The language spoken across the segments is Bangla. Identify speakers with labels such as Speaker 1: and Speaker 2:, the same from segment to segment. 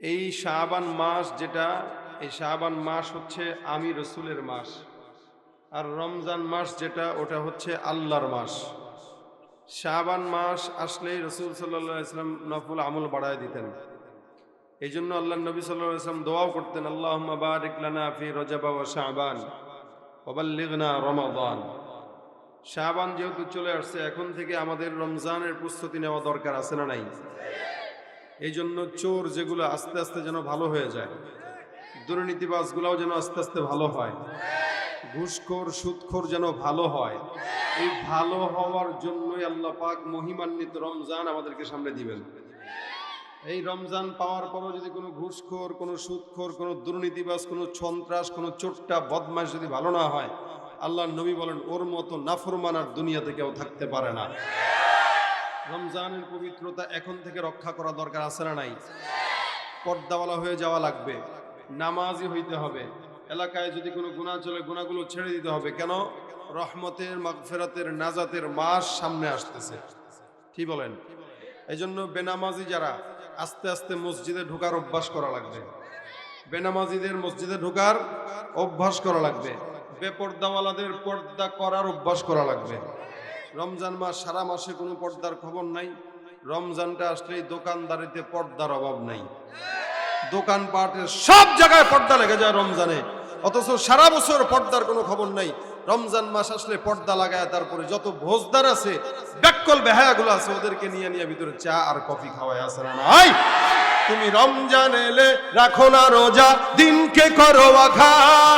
Speaker 1: এই শাবান মাস যেটা, এই শাবান মাস হচ্ছে আমি রসুলের মাস। আর রমজান মাস যেটা, ওটা হচ্ছে আল্লাহর মাস। শাবান মাস আসলেই রসুল সাল্লাহ ইসলাম নফুল আমল বাড়ায় দিতেন। এই জন্য আল্লাহ নবী সাল্লাহ ইসলাম দোয়াও করতেন আল্লাহ বারিক লানা ফি রজাবা ও শাহবান ওবাল্লিগনা রমাদান। শাহবান যেহেতু চলে আসছে, এখন থেকে আমাদের রমজানের প্রস্তুতি নেওয়া দরকার, আছে না নাই? এই জন্য চোর যেগুলো আস্তে আস্তে যেন ভালো হয়ে যায়, দুর্নীতিবাজগুলোও যেন আস্তে আস্তে ভালো হয়, ঘুষখোর, সুদখোর যেন ভালো হয়, এই ভালো হওয়ার জন্যই আল্লাহ পাক মহিমান্বিত রমজান আমাদেরকে সামনে দিবেন। এই রমজান পাওয়ার পরও যদি কোনো ঘুষখোর, কোনো সুদখোর, কোনো দুর্নীতিবাজ, কোনো সন্ত্রাস, কোনো চোট্টা বদমাস যদি ভালো না হয় আল্লাহ নবী বলেন, ওর মতো নাফরমান আর দুনিয়াতে কেউ থাকতে পারে না। রমজানের পবিত্রতা এখন থেকে রক্ষা করা দরকার আছে না নাই? পর্দাওয়ালা হয়ে যাওয়া লাগবে। নামাজি হইতে হবে। এলাকায় যদি কোনো গুণা চলে গুণাগুলো ছেড়ে দিতে হবে। কেন? রহমতের, মাগফেরাতের, নাজাতের মাস সামনে আসতেছে। কি বলেন? এই জন্য বেনামাজি যারা, আস্তে আস্তে মসজিদে ঢোকার অভ্যাস করা লাগবে। বেনামাজিদের মসজিদে ঢোকার অভ্যাস করা লাগবে। বেপর্দাওয়ালাদের পর্দা করার অভ্যাস করা লাগবে। রমজান মাস সারা মাসে কোনো পর্দার খবর নাই। রমজানটা আসলেই দোকানদারিতে পর্দার অভাব নাই। দোকানপাটের সব জায়গায় পর্দা লেগে যায় রমজানে। অথচ সারা বছর পর্দার কোনো খবর নাই। রমজান মাস আসলে পর্দা লাগায়, তারপরে যত ভোজদার আছে, ব্যাককল বেহায়াগুলো আছে, ওদেরকে নিয়ে নিয়ে ভিতরে চা আর কফি খাওয়ায় আসে না নাই? তুমি রমজান এলে রাখো না রোজা, দিনকে করো আঘাত।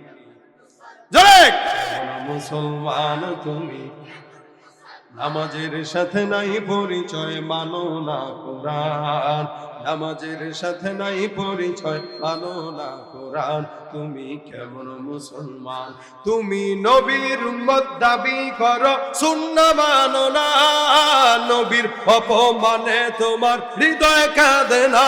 Speaker 1: মুসলমান তুমি, নামাজের সাথে নাই পরিচয় মানো না কোরআন। নামাজের সাথে নাই পরিচয় মানো না কোরআন। তুমি কেমন মুসলমান? তুমি নবীর উম্মত দাবি করো, সুন্না মানো না। নবীর অপমানে তোমার হৃদয় কাঁদে না।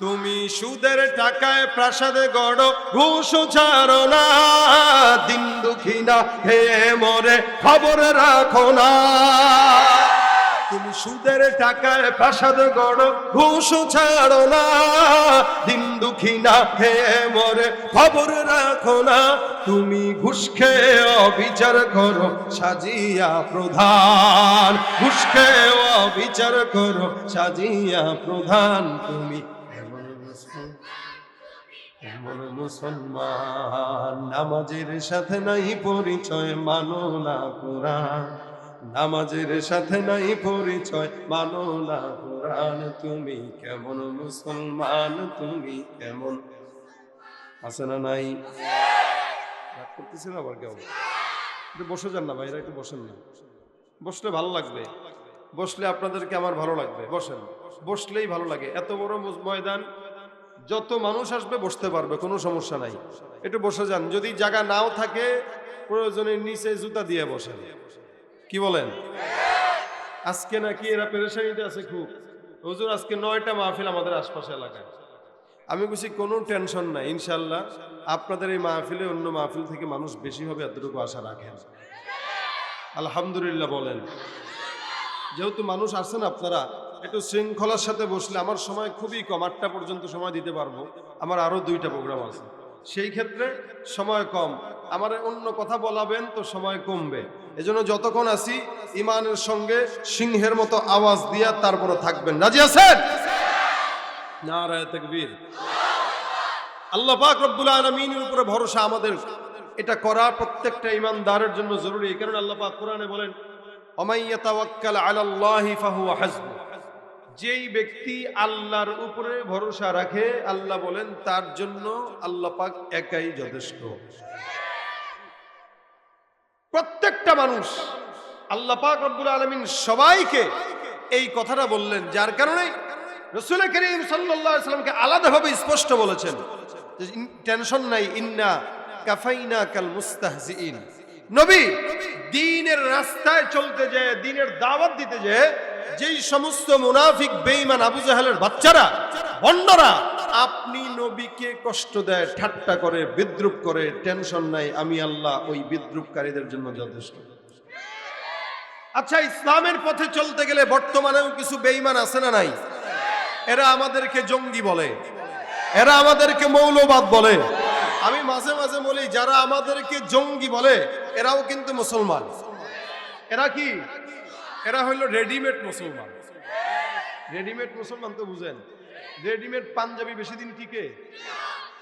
Speaker 1: তুমি সুদের টাকায় প্রাসাদে গড়, ঘুষ ছাড়ো না। দিন দুঃখী না খেয়ে মরে খবর রাখো না। তুমি সুদের টাকায় প্রাসাদ গড়, ঘুষ ছাড়ো না। দিন দুঃখী না খেয়ে মরে খবর রাখো না। তুমি ঘুষ খেয়ে অবিচার করো, সাজিয়া প্রধান। ঘুষ খেয়ে অবিচার করো, সাজিয়া প্রধান তুমি। এমন মুসলমান। নামাজের সাথে নাই পরিচয়, মানো না কোরআন। নামাজের সাথে নাই পরিচয়, মানো না কোরআন। তুমি কেমন মুসলমান, তুমি কেমন আছে না নাই? রাগ করতেছেন আবার কেউ? একটু বসে যান না ভাইরা, একটু বসেন না। বসলে ভালো লাগবে। বসলে আপনাদেরকে আমার ভালো লাগবে। বসেন। বসলেই ভালো লাগে। এত বড় ময়দান যত মানুষ আসবে, বসতে পারবে, কোনো সমস্যা নাই। একটু বসে যান। যদি জায়গা নাও থাকে প্রয়োজনের নিচে জুতা দিয়ে বসেন। কি বলেন? আজকে নাকি এরা পেরেশানিতে আছে খুব। হুজুর, আজকে নয়টা মাহফিল আমাদের আশপাশে এলাকায়। আমি বলছি, কোনো টেনশন নাই ইনশাল্লাহ আপনাদের এই মাহফিলে অন্য মাহফিল থেকে মানুষ বেশি হবে, এতটুকু আশা রাখেন। আলহামদুলিল্লাহ বলেন। যেহেতু মানুষ আসছেন আপনারা একটু শৃঙ্খলার সাথে বসলে আমার সময় খুবই কম, আটটা পর্যন্ত সময় দিতে পারব। আমার আরও দুইটা প্রোগ্রাম আছে। সেই ক্ষেত্রে সময় কম। আমার অন্য কথা বলাবেন তো সময় কমবে। এজন্য যতক্ষণ আসি ইমানের সঙ্গে সিংহের মতো আওয়াজ দিয়া তারপরে থাকবেন। রাজি আছেন? নারায় তাকবীর। আল্লাহ পাক রব্বুল আলমিনের উপরে ভরসা আমাদের। এটা করা প্রত্যেকটা ইমানদারের জন্য জরুরি। এই কারণে আল্লাহ পাক কোরআনে বলেন অমাইয়া তাওয়াক্কাল আলাল্লাহি ফাহুয়া হাসবু যেই ব্যক্তি আল্লাহর উপরে ভরসা রাখে, আল্লাহ বলেন, তার জন্য আল্লাহ পাক একাই যথেষ্ট। প্রত্যেকটা মানুষ, আল্লাহ পাক রব্বুল আলমিন সবাইকে এই কথাটা বললেন, যার কারণে রসুল করিম সাল্লামকে আলাদাভাবে স্পষ্ট বলেছেন টেনশন নাই, ইন্না কাফাইনা কাল মুস্তাহজিইন। নবী, দিনের রাস্তায় চলতে যে দিনের দাওয়াত দিতে যে যেই সমস্ত মুনাফিক, বেঈমান আবু জাহেলের বাচ্চারা, বন্ডরা, আপনি নবীকে কষ্ট দেয়, ঠাট্টা করে, বিদ্রুপ করে, টেনশন নাই, আমি আল্লাহ ওই বিদ্রুপকারীদের জন্য যথেষ্ট। আচ্ছা ইসলামের পথে চলতে গেলে বর্তমানেও কিছু বেঈমান আছে না নাই? এরা আমাদেরকে জঙ্গি বলে। এরা আমাদেরকে মৌলবাদ বলে। আমি মাঝে মাঝে বলি, যারা আমাদেরকে জঙ্গি বলে, এরাও কিন্তু মুসলমান। এরা কি? এরা হইল রেডিমেড মুসলমান। রেডিমেড মুসলমান তো বুঝেন। রেডিমেড পাঞ্জাবি বেশি দিন টিকে।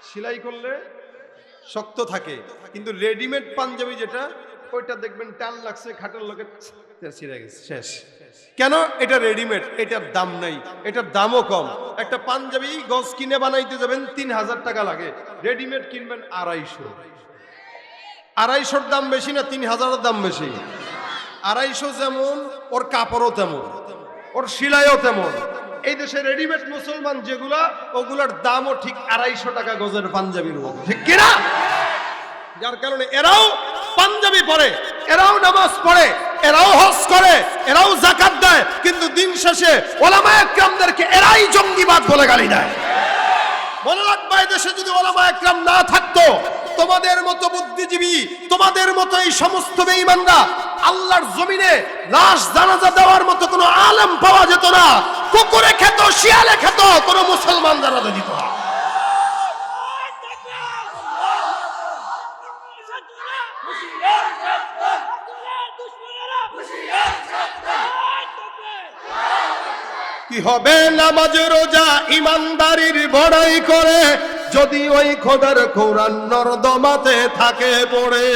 Speaker 1: সেলাই করলে শক্ত থাকে। কিন্তু রেডিমেড পাঞ্জাবি যেটা, ওইটা দেখবেন টান লাগছে, খাটের লোকে গেছে, শেষ। কেন? এটা রেডিমেড, এটার দাম নাই। এটার দামও কম। একটা পাঞ্জাবি গজ কিনে বানাইতে যাবেন, তিন হাজার টাকা লাগে। রেডিমেড কিনবেন আড়াইশো। আড়াইশোর দাম বেশি না, তিন হাজারের দাম বেশি। আড়াইশো যেমন, ওর কাপড়ও তেমন, ওর সিলাইও তেমন। এই দেশে রেডিমেড মুসলমান যেগুলা, ওগুলার দামও ঠিক আড়াইশো টাকা গজের পাঞ্জাবির মতো ঠিক কিনা যার কারণে এরাও পাঞ্জাবি পরে, এরাও নামাজ পড়ে, এরাও হজ করে, এরাও জাকাত দেয়, কিন্তু দিন শেষে ওলামা একরামদেরকে এরাই জঙ্গিবাদ বলে গালি দেয়। মনে রাখবা দেশে যদি ওলামা একরাম না থাকতো, তোমাদের মতো বুদ্ধিজীবী, তোমাদের মতো এই সমস্ত বেঈমানরা আল্লাহর জমিনে লাশ জানাজা দেওয়ার মতো কোনো আলেম পাওয়া যেত না। কুকুরে খেত, শিয়ালে খেত, কোনো মুসলমান জানাজা দিত না। কি হবে নামাজ, রোজা, ইমানদারির বড়াই করে যদি ওই খোদার কোরআন নর্দমাতে থাকে পড়ে?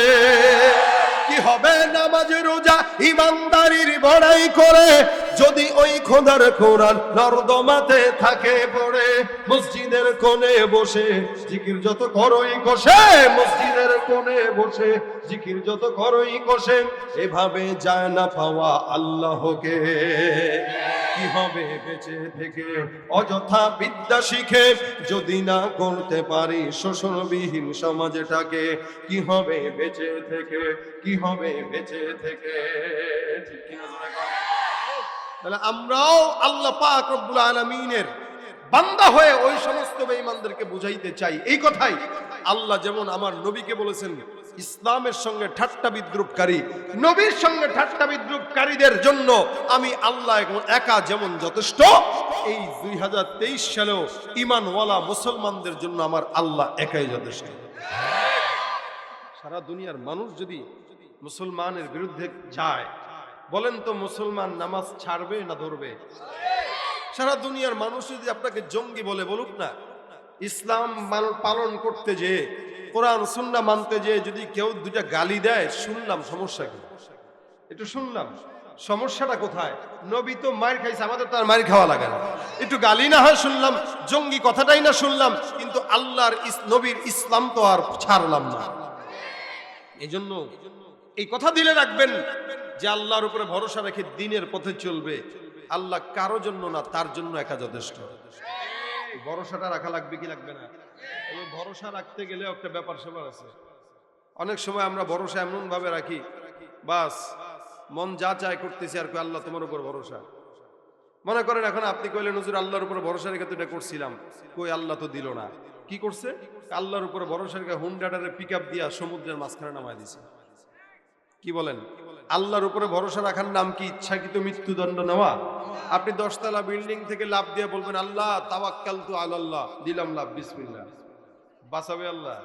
Speaker 1: কি হবে নামাজ রোজা ইমানদারির বড়াই করে যদি ওই খোদার কোরআন নর্দমাতে থাকে পড়ে, মসজিদের কোণে বসে জিকির যত করই কষে, মসজিদের কোণে বসে জিকির যত করই কষে, এভাবে যায় না পাওয়া আল্লাহকে। কি হবে বেঁচে থেকে? অযথা বিদ্যা শিখে যদি না করতে পারি শোষণবিহীন সমাজটাকে, কি হবে বেঁচে থেকে? কি হবে বেঁচে থেকে? ঠিক কিনা? তাহলে আমরাও আল্লাহ পাক রব্বুল আলামিনের বান্দা হয়ে ওই সমস্ত বেঈমানদেরকে বুঝাইতে চাই। এই কথাই আল্লাহ যেমন আমার নবীকে বলেছেন, ইসলামের সঙ্গে ঠাট্টা বিদ্রুপকারী, নবীর সঙ্গে ঠাট্টা বিদ্রুপকারীদের জন্য আমি আল্লাহ একা যেমন যথেষ্ট, এই দুই হাজার তেইশ সালেও ইমানওয়ালা মুসলমানদের জন্য আমার আল্লাহ একাই যথেষ্ট। সারা দুনিয়ার মানুষ যদি মুসলমানের বিরুদ্ধে যায় বলেন তো, মুসলমান নামাজ ছাড়বে না ধরবে? সারা দুনিয়ার মানুষ যদি আপনাকে জঙ্গি বলে বলুক না, ইসলাম পালন করতে যে, কোরআন সুন্না মানতে যে, যদি কেউ দুটা গালি দেয়, শুনলাম সমস্যা কি? একটু শুনলাম। সমস্যাটা কোথায়? নবী তো মায়ের খাইছে, আমাদের তো আর মায়ের খাওয়া লাগে না। একটু গালি না হয় শুনলাম, জঙ্গি কথাটাই না শুনলাম, কিন্তু আল্লাহর নবীর ইসলাম তো আর ছাড়লাম না। এই জন্য এই কথা দিলে রাখবেন যে আল্লাহর উপরে ভরসা রেখে দিনের পথে চলবে, আল্লাহ কারও জন্য না, তার জন্য একা যথেষ্ট। ভরসাটা রাখা লাগবে কি লাগবে না? ভরসা রাখতে গেলে একটা ব্যাপার স্যাপার আছে। অনেক সময় আমরা ভরসা এমন ভাবে রাখি, বাস, মন যা চায় করতেছি আর আল্লাহ তোমার উপর ভরসা। মনে করেন এখন আপনি কইলেন, হুজুর, আল্লাহর উপর ভরসা রেখে তো এটা করছিলাম। কই, আল্লাহ তো দিল না। কি করছে? আল্লাহর উপর ভরসা রেখে হুন্ডাটারে পিক আপ দিয়া সমুদ্রের মাঝখানে নামায় দিছে। কি বলেন? আল্লাহর উপরে ভরসা রাখার নাম কি? ইচ্ছাকৃত মৃত্যুদণ্ড নেওয়া? আপনি দশতলা বিল্ডিং থেকে লাভ দিয়ে বলবেন, আল্লাহ তাওয়াক্কাল তু আল্লাহ দিলাম লাভ, বিসমিল্লাহ। বাঁচাবে আল্লাহ?